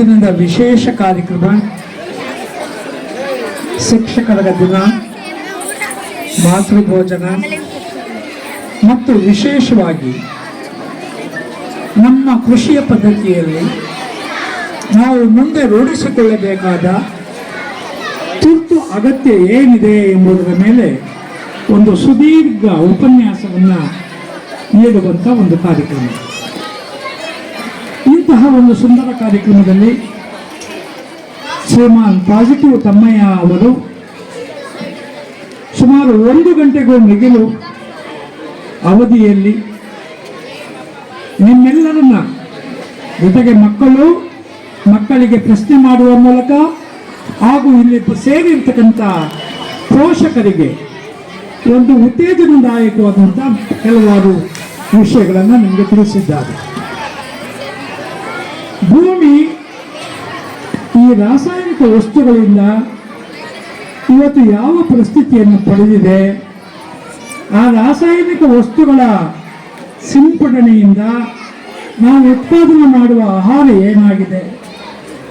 ದಿನದ ವಿಶೇಷ ಕಾರ್ಯಕ್ರಮ. ಶಿಕ್ಷಕರ ದಿನ, ಮಾತೃಭೋಜನ, ಮತ್ತು ವಿಶೇಷವಾಗಿ ನಮ್ಮ ಕೃಷಿಯ ಪದ್ಧತಿಯಲ್ಲಿ ನಾವು ಮುಂದೆ ರೂಢಿಸಿಕೊಳ್ಳಬೇಕಾದ ತುರ್ತು ಅಗತ್ಯ ಏನಿದೆ ಎಂಬುದರ ಮೇಲೆ ಒಂದು ಸುದೀರ್ಘ ಉಪನ್ಯಾಸವನ್ನು ನೀಡುವಂಥ ಒಂದು ಕಾರ್ಯಕ್ರಮ. ಇಂತಹ ಒಂದು ಸುಂದರ ಕಾರ್ಯಕ್ರಮದಲ್ಲಿ ಶ್ರೀಮಾನ್ ಪಾಸಿಟಿವ್ ತಮ್ಮಯ್ಯ ಅವರು ಸುಮಾರು ಒಂದು ಗಂಟೆಗೂ ಮಿಗಿಲು ಅವಧಿಯಲ್ಲಿ ನಿಮ್ಮೆಲ್ಲರನ್ನ ಜೊತೆಗೆ ಮಕ್ಕಳು, ಮಕ್ಕಳಿಗೆ ಪ್ರಶ್ನೆ ಮಾಡುವ ಮೂಲಕ ಹಾಗೂ ಇಲ್ಲಿ ಸೇರಿರ್ತಕ್ಕಂಥ ಪೋಷಕರಿಗೆ ಒಂದು ಉತ್ತೇಜನದಾಯಕವಾದಂಥ ಕೆಲವಾರು ವಿಷಯಗಳನ್ನು ನಿಮಗೆ ತಿಳಿಸಿದ್ದಾರೆ. ಭೂಮಿ ಈ ರಾಸಾಯನಿಕ ವಸ್ತುಗಳಿಂದ ಇವತ್ತು ಯಾವ ಪರಿಸ್ಥಿತಿಯನ್ನು ಪಡೆದಿದೆ? ಆ ರಾಸಾಯನಿಕ ವಸ್ತುಗಳ ಸಿಂಪಡಣೆಯಿಂದ ನಾವು ಉತ್ಪಾದನೆ ಮಾಡುವ ಆಹಾರ ಏನಾಗಿದೆ?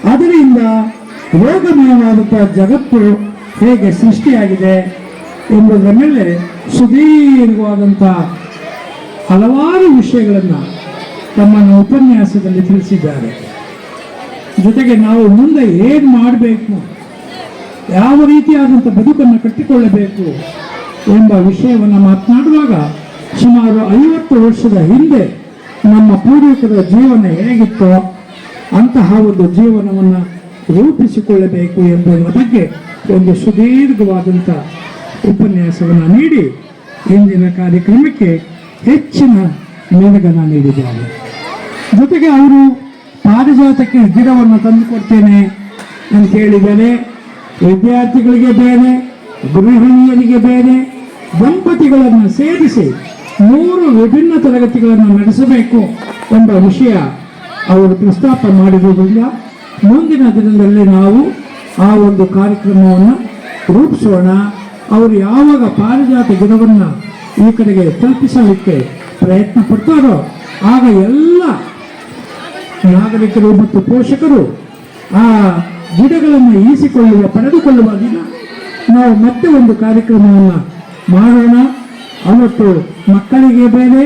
ಅದರಿಂದ ರೋಗಮಯವಾದಂಥ ಜಗತ್ತು ಹೇಗೆ ಸೃಷ್ಟಿಯಾಗಿದೆ ಎಂಬುದರ ಮೇಲೆ ಸುದೀರ್ಘವಾದಂಥ ಹಲವಾರು ವಿಷಯಗಳನ್ನು ತಮ್ಮ ಉಪನ್ಯಾಸದಲ್ಲಿ ತಿಳಿಸಿದ್ದಾರೆ. ಜೊತೆಗೆ ನಾವು ಮುಂದೆ ಏನು ಮಾಡಬೇಕು, ಯಾವ ರೀತಿಯಾದಂಥ ಬದುಕನ್ನು ಕಟ್ಟಿಕೊಳ್ಳಬೇಕು ಎಂಬ ವಿಷಯವನ್ನು ಮಾತನಾಡುವಾಗ ಸುಮಾರು ಐವತ್ತು ವರ್ಷದ ಹಿಂದೆ ನಮ್ಮ ಪೂರ್ವಿಕರ ಜೀವನ ಹೇಗಿತ್ತೋ ಅಂತಹ ಒಂದು ಜೀವನವನ್ನು ರೂಪಿಸಿಕೊಳ್ಳಬೇಕು ಎಂಬುದರ ಬಗ್ಗೆ ಒಂದು ಸುದೀರ್ಘವಾದಂಥ ಉಪನ್ಯಾಸವನ್ನು ನೀಡಿ ಇಂದಿನ ಕಾರ್ಯಕ್ರಮಕ್ಕೆ ಹೆಚ್ಚಿನ ಮೆಲುಗನ್ನು ನೀಡಿದ್ದಾರೆ. ಜೊತೆಗೆ ಅವರು ಪಾರಿಜಾತಕ್ಕೆ ಗಿಡವನ್ನು ತಂದುಕೊಡ್ತೇನೆ ಅಂತ ಹೇಳಿದ್ದಾರೆ ವಿದ್ಯಾರ್ಥಿಗಳಿಗೆ ಬೇರೆ, ಗೃಹಿಣಿಯರಿಗೆ ಬೇರೆ, ದಂಪತಿಗಳನ್ನು ಸೇರಿಸಿ ಮೂರು ವಿಭಿನ್ನ ತರಗತಿಗಳನ್ನು ನಡೆಸಬೇಕು ಎಂಬ ವಿಷಯ ಅವರು ಪ್ರಸ್ತಾಪ ಮಾಡಿರುವುದರಿಂದ ಮುಂದಿನ ದಿನದಲ್ಲಿ ನಾವು ಆ ಒಂದು ಕಾರ್ಯಕ್ರಮವನ್ನು ರೂಪಿಸೋಣ. ಅವರು ಯಾವಾಗ ಪಾರಿಜಾತ ಗಿಡವನ್ನು ಈ ಕಡೆಗೆ ತಲುಪಿಸಲಿಕ್ಕೆ ಪ್ರಯತ್ನ ಪಡ್ತಾರೋ, ಆಗ ಎಲ್ಲ ನಾಗರಿಕರು ಮತ್ತು ಪೋಷಕರು ಆ ಗಿಡಗಳನ್ನು ಈಸಿಕೊಳ್ಳುವ, ಪಡೆದುಕೊಳ್ಳುವ ದಿನ. ನಾವು ಮತ್ತೆ ಒಂದು ಕಾರ್ಯಕ್ರಮವನ್ನು ಮಾಡೋಣ. ಅವತ್ತು ಮಕ್ಕಳಿಗೆ ಬೇರೆ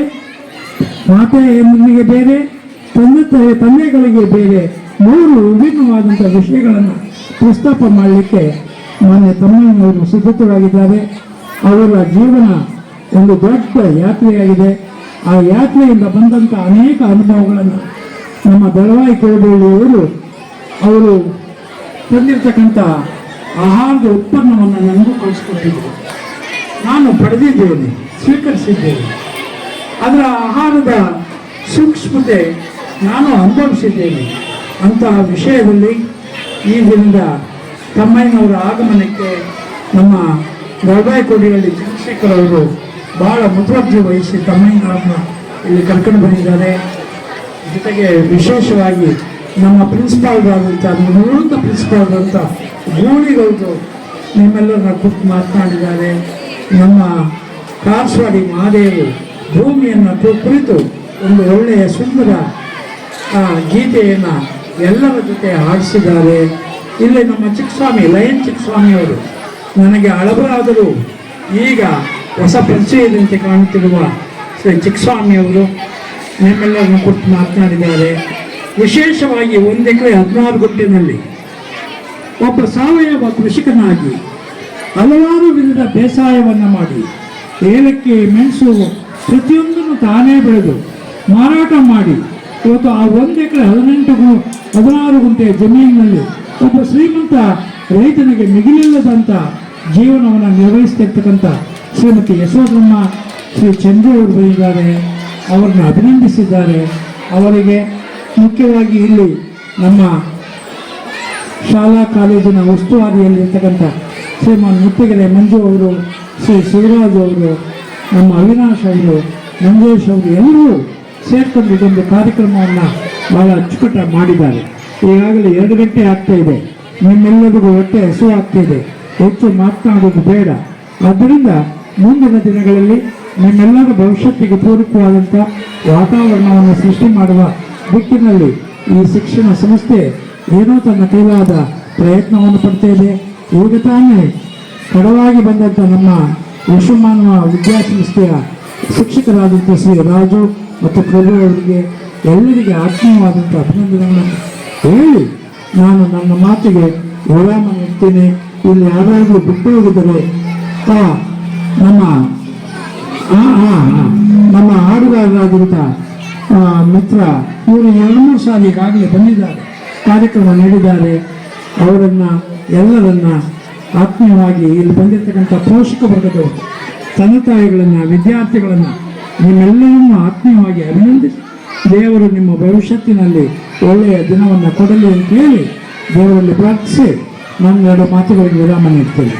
ಮಾತೆಯೊಂದಿಗೆ ಬೇರೆ, ತಂದೆ ತಾಯಿ, ತಂದೆಗಳಿಗೆ ಬೇರೆ ಮೂರು ವಿಭಿನ್ನವಾದಂಥ ವಿಷಯಗಳನ್ನು ಪ್ರಸ್ತಾಪ ಮಾಡಲಿಕ್ಕೆ ಮಾನ್ಯ ತಮ್ಮನವರು ಸಿದ್ಧತೆಯಾಗಿದ್ದಾರೆ ಅವರ ಜೀವನ ಒಂದು ದೊಡ್ಡ ಯಾತ್ರೆಯಾಗಿದೆ. ಆ ಯಾತ್ರೆಯಿಂದ ಬಂದಂಥ ಅನೇಕ ಅನುಭವಗಳನ್ನು ನಮ್ಮ ದಳವಾಯಿ ಕೋಡಳ್ಳಿಯವರು ಅವರು ತಂದಿರ್ತಕ್ಕಂಥ ಆಹಾರದ ಉತ್ಪನ್ನವನ್ನು ನನಗೂ ಕಳಿಸ್ಕೊಟ್ಟಿದ್ದರು ನಾನು ಪಡೆದಿದ್ದೇನೆ, ಸ್ವೀಕರಿಸಿದ್ದೇನೆ. ಅದರ ಆಹಾರದ ಸೂಕ್ಷ್ಮತೆ ನಾನು ಅನುಭವಿಸಿದ್ದೇನೆ. ಅಂತಹ ವಿಷಯದಲ್ಲಿ ಈ ದಿನದ ತಮ್ಮಯ್ಯನವರ ಆಗಮನಕ್ಕೆ ನಮ್ಮ ದಳವಾಯಿಕೋಡಿಯಲ್ಲಿ ಚಂದ್ರಶೇಖರ್ ಅವರು ಬಹಳ ಮುತುವರ್ಜಿ ವಹಿಸಿ ತಮ್ಮಯ್ಯನವರನ್ನ ಇಲ್ಲಿ ಕರ್ಕೊಂಡು ಬಂದಿದ್ದಾರೆ. ಜೊತೆಗೆ ವಿಶೇಷವಾಗಿ ನಮ್ಮ ಪ್ರಿನ್ಸಿಪಾಲ್ಗಾದಂಥ ನಿವೃತ್ತ ಪ್ರಿನ್ಸಿಪಾಲ್ಗಾದಂಥ ಗೂಳಿಗೌದು ನಿಮ್ಮೆಲ್ಲರನ್ನ ಕುರಿತು ಮಾತನಾಡಿದ್ದಾರೆ. ನಮ್ಮ ಕಾರಸ್ವಾಡಿ ಮಹಾದೇವರು ಭೂಮಿಯನ್ನು ಕುರಿತು ಒಂದು ಒಳ್ಳೆಯ ಸುಂದರ ಗೀತೆಯನ್ನು ಎಲ್ಲರ ಜೊತೆ ಹಾಡಿಸಿದ್ದಾರೆ. ಇಲ್ಲಿ ನಮ್ಮ ಚಿಕ್ಕಸ್ವಾಮಿ, ಲಯನ್ ಚಿಕ್ಕಸ್ವಾಮಿಯವರು ನನಗೆ ಅಳಬರಾದರೂ ಈಗ ಹೊಸ ಪರಿಚಯದಂತೆ ಕಾಣುತ್ತಿರುವ ಶ್ರೀ ಚಿಕ್ಕಸ್ವಾಮಿ ಅವರು ನಿಮ್ಮೆಲ್ಲರನ್ನು ಕುರಿತು ಮಾತನಾಡಿದ್ದಾರೆ. ವಿಶೇಷವಾಗಿ ಒಂದು ಎಕರೆ ಹದಿನಾರು ಗುಂಟಿನಲ್ಲಿ ಒಬ್ಬ ಸಾವಯವ ಕೃಷಿಕನಾಗಿ ಹಲವಾರು ವಿಧದ ಬೇಸಾಯವನ್ನು ಮಾಡಿ ಏಲಕ್ಕಿ, ಮೆಣಸು ಪ್ರತಿಯೊಂದನ್ನು ತಾನೇ ಬೆಳೆದು ಮಾರಾಟ ಮಾಡಿ ಇವತ್ತು ಆ ಒಂದು ಎಕರೆ ಹದಿನೆಂಟು ಗು- ಹದಿನಾರು ಗುಂಟೆ ಜಮೀನಿನಲ್ಲಿ ಒಬ್ಬ ಶ್ರೀಮಂತ ರೈತನಿಗೆ ಮಿಗಿಲಿಲ್ಲದಂಥ ಜೀವನವನ್ನು ನಿರ್ವಹಿಸ್ತಿರ್ತಕ್ಕಂಥ ಶ್ರೀಮತಿ ಯಶೋಧಮ್ಮ ಶ್ರೀ ಚಂದ್ರು ಅವರು ಬಂದಿದ್ದಾರೆ ಅವರನ್ನು ಅಭಿನಂದಿಸಿದ್ದಾರೆ. ಅವರಿಗೆ ಮುಖ್ಯವಾಗಿ ಇಲ್ಲಿ ನಮ್ಮ ಶಾಲಾ ಕಾಲೇಜಿನ ಉಸ್ತುವಾರಿಯಲ್ಲಿರ್ತಕ್ಕಂಥ ಶ್ರೀಮಾನ್ ಮುತ್ತಿಗೆರೆ ಮಂಜು ಅವರು, ಶ್ರೀ ಶಿವರಾಜ್ ಅವರು, ನಮ್ಮ ಅವಿನಾಶ್ ಅವರು, ಮಂಜೇಶ್ ಅವರು ಎಲ್ಲರೂ ಸೇರ್ಕೊಂಡು ಇದೊಂದು ಕಾರ್ಯಕ್ರಮವನ್ನು ಬಹಳ ಅಚ್ಚುಕಟ್ಟ ಮಾಡಿದ್ದಾರೆ. ಈಗಾಗಲೇ ಎರಡು ಗಂಟೆ ಆಗ್ತಾ ಇದೆ. ನಿಮ್ಮೆಲ್ಲರಿಗೂ ಹೊಟ್ಟೆ ಹಸು ಆಗ್ತಾ ಇದೆ. ಹೆಚ್ಚು ಮಾತನಾಡೋದು ಬೇಡ. ಆದ್ದರಿಂದ ಮುಂದಿನ ದಿನಗಳಲ್ಲಿ ನಿಮ್ಮೆಲ್ಲರ ಭವಿಷ್ಯತ್ತಿಗೆ ಪೂರಕವಾದಂಥ ವಾತಾವರಣವನ್ನು ಸೃಷ್ಟಿ ಮಾಡುವ ದಿಕ್ಕಿನಲ್ಲಿ ಈ ಶಿಕ್ಷಣ ಸಂಸ್ಥೆ ಏನೋ ತನ್ನ ಕೈಲಾದ ಪ್ರಯತ್ನವನ್ನು ಪಡ್ತಾ ಇದೆ. ಈಗ ತಾನೇ ಕಡವಾಗಿ ಬಂದಂಥ ನಮ್ಮ ವಿಶ್ವಮಾನವ ವಿದ್ಯಾಸಂಸ್ಥೆಯ ಶಿಕ್ಷಕರಾದಂಥ ಶ್ರೀ ರಾಜು ಮತ್ತು ಪ್ರಭು ಅವರಿಗೆ ಎಲ್ಲರಿಗೆ ಆತ್ಮೀಯವಾದಂಥ ಅಭಿನಂದನೆಗಳನ್ನು ಹೇಳಿ ನಾನು ನನ್ನ ಮಾತಿಗೆ ವಿರಾಮ ನೀಡ್ತೇನೆ. ಇಲ್ಲಿ ಯಾರಾದರೂ ಬಿಟ್ಟು ಹೋಗಿದ್ದರೆ ಆ, ನಮ್ಮ ನಮ್ಮ ಹಾಡುಗಾರರಾದಂಥ ಮಿತ್ರ, ಇವರು ಎರಡು ಮೂರು ಈಗಾಗಲೇ ಬಂದಿದ್ದಾರೆ. ಕಾರ್ಯಕ್ರಮ ನೀಡಿದ್ದಾರೆ. ಅವರನ್ನ, ಎಲ್ಲರನ್ನ ಆತ್ಮೀಯವಾಗಿ ಇಲ್ಲಿ ಬಂದಿರತಕ್ಕಂಥ ಪೋಷಕ ವರ್ಗದವರು ತಂದೆ ತಾಯಿಗಳನ್ನ, ವಿದ್ಯಾರ್ಥಿಗಳನ್ನ ನಿಮ್ಮೆಲ್ಲರನ್ನು ಆತ್ಮೀಯವಾಗಿ ಅಭಿನಂದಿಸಿ ದೇವರು ನಿಮ್ಮ ಭವಿಷ್ಯತ್ತಿನಲ್ಲಿ ಒಳ್ಳೆಯ ದಿನವನ್ನು ಕೊಡಲಿ ಅಂತ ಹೇಳಿ ದೇವರಲ್ಲಿ ಪ್ರಾರ್ಥಿಸಿ ನಾನು ಎರಡು ಮಾತುಗಳಿಗೆ ವಿರಾಮ ನೀಡ್ತೇನೆ.